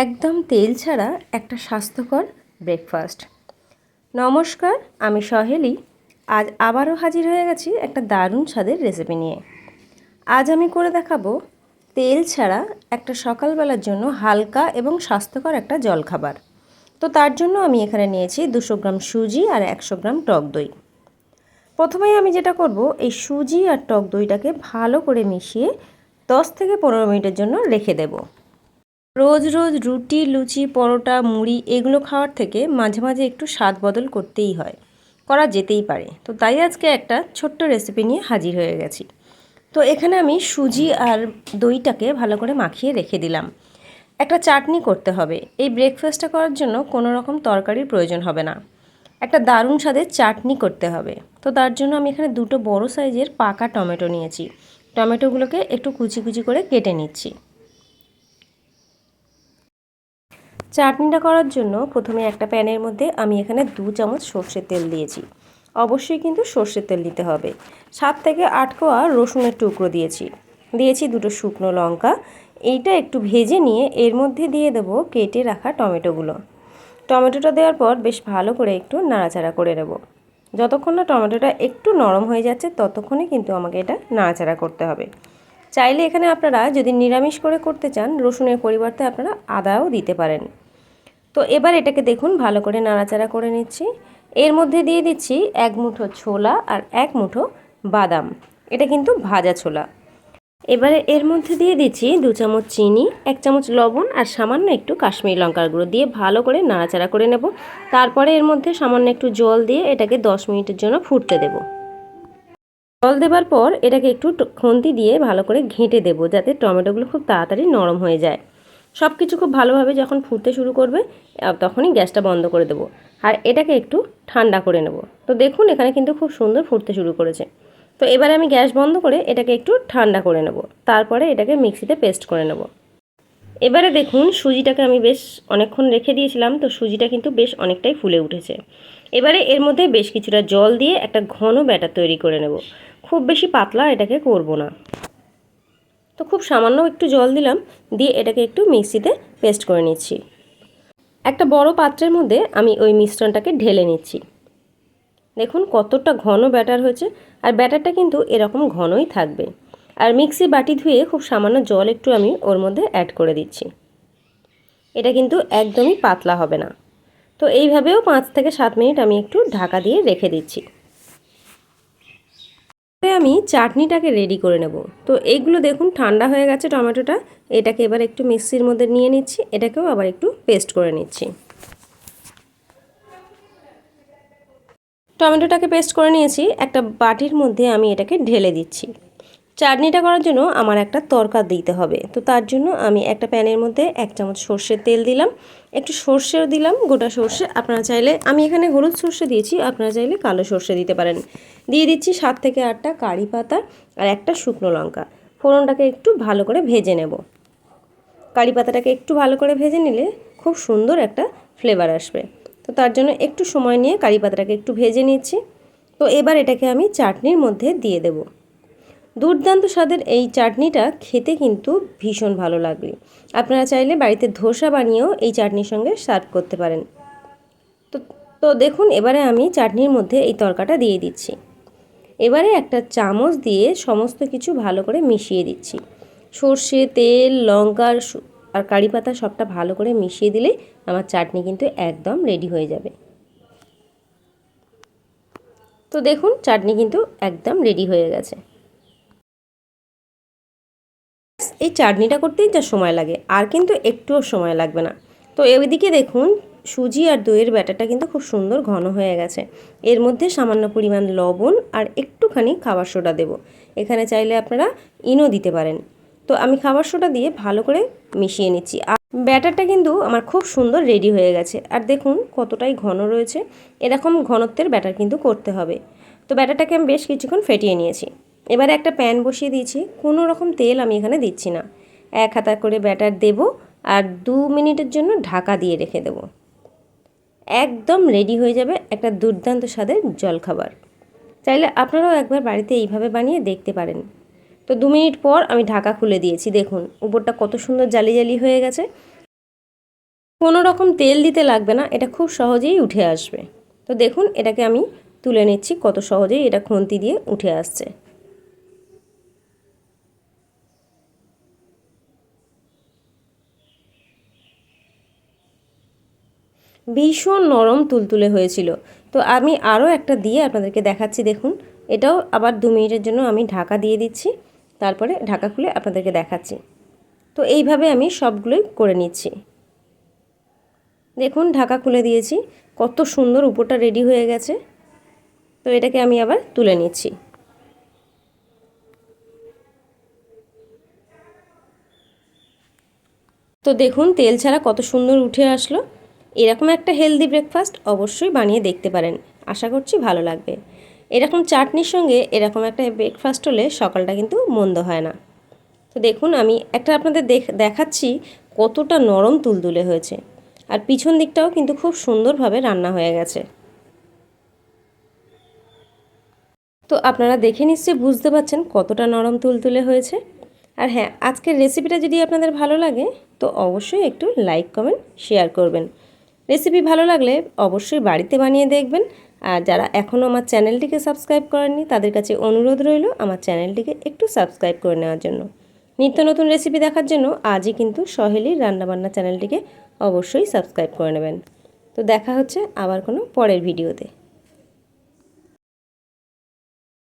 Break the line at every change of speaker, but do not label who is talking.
একদম তেল ছাড়া একটা স্বাস্থ্যকর ব্রেকফাস্ট নমস্কার, আমি সহেলি। আজ আবারও হাজির হয়ে গেছি একটা দারুণ স্বাদের রেসিপি নিয়ে। আজ আমি করে দেখাবো তেল ছাড়া একটা সকালবেলার জন্য হালকা এবং স্বাস্থ্যকর একটা জলখাবার। তো তার জন্য আমি এখানে নিয়েছি দুশো গ্রাম সুজি আর একশো গ্রাম টক দই। প্রথমেই আমি যেটা করব, এই সুজি আর টক দইটাকে ভালো করে মিশিয়ে দশ থেকে পনেরো মিনিটের জন্য রেখে দেবো। রোজ রোজ রুটি, লুচি, পরোটা, মুড়ি এগুলো খাওয়ার থেকে মাঝে মাঝে একটু স্বাদ বদল করতেই হয়। করা যেতেই পারে। তো তাই আজকে একটা ছোট্ট রেসিপি নিয়ে হাজির হয়ে গেছি। তো এখানে আমি সুজি আর দইটাকে ভালো করে মাখিয়ে রেখে দিলাম। একটা চাটনি করতে হবে। এই ব্রেকফাস্টটা করার জন্য কোনো রকম তরকারির প্রয়োজন হবে না। একটা দারুণ স্বাদের চাটনি করতে হবে। তো তার জন্য আমি এখানে দুটো বড় সাইজের পাকা টমেটো নিয়েছি। টমেটোগুলোকে একটু কুচি কুচি করে কেটে নিচ্ছি। চাটনিটা করার জন্য প্রথমে একটা প্যানের মধ্যে আমি এখানে দু চামচ সর্ষের তেল দিয়েছি। অবশ্যই কিন্তু সর্ষের তেল দিতে হবে। সাত থেকে আট কোয়া রসুনের টুকরো দিয়েছি। দিয়েছি দুটো শুকনো লঙ্কা। এইটা একটু ভেজে নিয়ে এর মধ্যে দিয়ে দেব কেটে রাখা টমেটোগুলো। টমেটোটা দেওয়ার পর বেশ ভালো করে একটু নাড়াচাড়া করে নেব। যতক্ষণ না টমেটোটা একটু নরম হয়ে যাচ্ছে, ততক্ষণে কিন্তু আমাকে এটা নাড়াচাড়া করতে হবে। চাইলে এখানে আপনারা যদি নিরামিষ করে করতে চান, রসুনের পরিবর্তে আপনারা আদাও দিতে পারেন। তো এবার এটাকে দেখুন, ভালো করে নাড়াচাড়া করে নিচ্ছি। এর মধ্যে দিয়ে দিচ্ছি এক মুঠো ছোলা আর এক মুঠো বাদাম। এটা কিন্তু ভাজা ছোলা। এবারে এর মধ্যে দিয়ে দিচ্ছি দু চামচ চিনি, এক চামচ লবণ আর সামান্য একটু কাশ্মীরি লঙ্কার গুঁড়ো দিয়ে ভালো করে নাড়াচাড়া করে নেব। তারপরে এর মধ্যে সামান্য একটু জল দিয়ে এটাকে দশ মিনিটের জন্য ফুটতে দেব। জল দেবার পর এটাকে একটু খুন্তি দিয়ে ভালো করে ঘেঁটে দেবো যাতে টমেটোগুলো খুব তাড়াতাড়ি নরম হয়ে যায়। সব কিছু খুব ভালোভাবে যখন ফুটতে শুরু করবে তখনই গ্যাসটা বন্ধ করে দেবো। আর এটাকে একটু ঠান্ডা করে নেব। তো দেখুন, এখানে কিন্তু খুব সুন্দর ফুটতে শুরু করেছে। তো এবারে আমি গ্যাস বন্ধ করে এটাকে একটু ঠান্ডা করে নেব। তারপরে এটাকে মিক্সিতে পেস্ট করে নেব। এবারে দেখুন, সুজিটাকে আমি বেশ অনেকক্ষণ রেখে দিয়েছিলাম, তো সুজিটা কিন্তু বেশ অনেকটাই ফুলে উঠেছে। এবারে এর মধ্যে বেশ কিছুটা জল দিয়ে একটা ঘন ব্যাটার তৈরি করে নেব। খুব বেশি পাতলা এটাকে করব না। খুব সামান্য একটু জল দিলাম, দিয়ে এটাকে একটু মিক্সিতে পেস্ট করে নিচ্ছি। একটা বড় পাত্রের মধ্যে আমি ওই মিশ্রণটাকে ঢেলে নিচ্ছি। দেখুন কতটা ঘন ব্যাটার হয়েছে, আর ব্যাটারটা কিন্তু এরকম ঘনই থাকবে। আর মিক্সি বাটি ধুয়ে খুব সামান্য জল একটু আমি ওর মধ্যে অ্যাড করে দিচ্ছি। এটা কিন্তু একদমই পাতলা হবে না। তো এইভাবেও পাঁচ থেকে সাত মিনিট আমি একটু ঢাকা দিয়ে রেখে দিচ্ছি। আমি চাটনিটাকে রেডি করে নেব। তো এগুলো দেখুন, ঠান্ডা হয়ে গেছে টমেটোটা। এটাকে এবার একটু মিক্সির মধ্যে নিয়ে নিচ্ছি, এটাকেও আবার একটু পেস্ট করে নিচ্ছি। টমেটোটাকে পেস্ট করে নিয়েছি, একটা বাটির মধ্যে আমি এটাকে ঢেলে দিচ্ছি। চাটনিটা করার জন্য আমার একটা তরকা দিতে হবে। তো তার জন্য আমি একটা প্যানের মধ্যে এক চামচ সর্ষের তেল দিলাম। একটু সর্ষেও দিলাম, গোটা সর্ষে। আপনারা চাইলে, আমি এখানে হলুদ সর্ষে দিয়েছি, আপনারা চাইলে কালো সর্ষে দিতে পারেন। দিয়ে দিচ্ছি সাত থেকে আটটা কারি পাতা আর একটা শুকনো লঙ্কা। ফোড়নটাকে একটু ভালো করে ভেজে নেব। কারি পাতাটাকে একটু ভালো করে ভেজে নিলে খুব সুন্দর একটা ফ্লেভার আসবে। তো তার জন্য একটু সময় নিয়ে কারি পাতাটাকে একটু ভেজে নিচ্ছি। তো এবার এটাকে আমি চাটনির মধ্যে দিয়ে দেবো। দুর্দান্ত স্বাদের এই চাটনিটা খেতে কিন্তু ভীষণ ভালো লাগবে। আপনারা চাইলে বাড়িতে ধোসা বানিয়েও এই চাটনির সঙ্গে সার্ভ করতে পারেন। তো তো দেখুন, এবারে আমি চাটনির মধ্যে এই তরকাটা দিয়ে দিচ্ছি। এবারে একটা চামচ দিয়ে সমস্ত কিছু ভালো করে মিশিয়ে দিচ্ছি। সর্ষে, তেল লঙ্কার আর কারি পাতা সবটা ভালো করে মিশিয়ে দিলে আমার চাটনি কিন্তু একদম রেডি হয়ে যাবে। তো দেখুন, চাটনি কিন্তু একদম রেডি হয়ে গেছে। এই চাটনিটা করতেই যা সময় লাগে, আর কিন্তু একটুও সময় লাগবে না। তো এদিকে দেখুন, সুজি আর দইয়ের ব্যাটারটা কিন্তু খুব সুন্দর ঘন হয়ে গেছে। এর মধ্যে সামান্য পরিমাণ লবণ আর একটুখানি খাবার সোডা দেব। এখানে চাইলে আপনারা ইনো দিতে পারেন। তো আমি খাবার সোডা দিয়ে ভালো করে মিশিয়ে নিচ্ছি। আর ব্যাটারটা কিন্তু আমার খুব সুন্দর রেডি হয়ে গেছে। আর দেখুন কতটাই ঘন রয়েছে। এরকম ঘনত্বের ব্যাটার কিন্তু করতে হবে। তো ব্যাটারটাকে আমি বেশ কিছুক্ষণ ফেটিয়ে নিয়েছি। এবারে একটা প্যান বসিয়ে দিয়েছি। কোনো রকম তেল আমি এখানে দিচ্ছি না। এক হাতা করে ব্যাটার দেব আর দু মিনিটের জন্য ঢাকা দিয়ে রেখে দেব। একদম রেডি হয়ে যাবে একটা দুর্দান্ত স্বাদের জলখাবার। চাইলে আপনারাও একবার বাড়িতে এইভাবে বানিয়ে দেখতে পারেন। তো দু মিনিট পর আমি ঢাকা খুলে দিয়েছি, দেখুন। উপরটা কত সুন্দর জালি জালি হয়ে গেছে। কোনো রকম তেল দিতে লাগবে না, এটা খুব সহজেই উঠে আসবে। তো দেখুন, এটাকে আমি তুলে নিচ্ছি, কত সহজেই এটা খুন্তি দিয়ে উঠে আসছে। ভীষণ নরম তুলতুলে হয়েছিল। তো আমি আরও একটা দিয়ে আপনাদেরকে দেখাচ্ছি, দেখুন। এটাও আবার দু মিনিটের জন্য আমি ঢাকা দিয়ে দিচ্ছি। তারপরে ঢাকা খুলে আপনাদেরকে দেখাচ্ছি। তো এইভাবে আমি সবগুলোই করে নিচ্ছি। দেখুন, ঢাকা খুলে দিয়েছি। কত সুন্দর উপরটা রেডি হয়ে গেছে। তো এটাকে আমি আবার তুলে নিচ্ছি। তো দেখুন, তেল ছাড়া কত সুন্দর উঠে আসলো। এরকম একটা হেলদি ব্রেকফাস্ট অবশ্যই বানিয়ে দেখতে পারেন। আশা করছি ভালো লাগবে। এরকম চাটনির সঙ্গে এরকম একটা ব্রেকফাস্ট হলে সকালটা কিন্তু মন্দ হয় না। তো দেখুন, আমি একটা আপনাদের দেখাচ্ছি কতটা নরম তুলতুলে হয়েছে। আর পিছন দিকটাও কিন্তু খুব সুন্দরভাবে রান্না হয়ে গেছে। তো আপনারা দেখে নিশ্চয়ই বুঝতে পারছেন কতটা নরম তুলতুলে হয়েছে। আর হ্যাঁ আজকের রেসিপিটা যদি আপনাদের ভালো লাগে, তো অবশ্যই একটু লাইক কমেন্ট শেয়ার করবেন। রেসিপি ভালো লাগলে অবশ্যই বাড়িতে বানিয়ে দেখবেন। আর যারা এখনও আমার চ্যানেলটিকে সাবস্ক্রাইব করেননি, তাদের কাছে অনুরোধ রইল আমার চ্যানেলটিকে একটু সাবস্ক্রাইব করে নেওয়ার জন্য। নিত্য নতুন রেসিপি দেখার জন্য আজই কিন্তু সহেলির রান্নাবান্না চ্যানেলটিকে অবশ্যই সাবস্ক্রাইব করে নেবেন। তো দেখা হচ্ছে আবার কোনো পরের ভিডিওতে।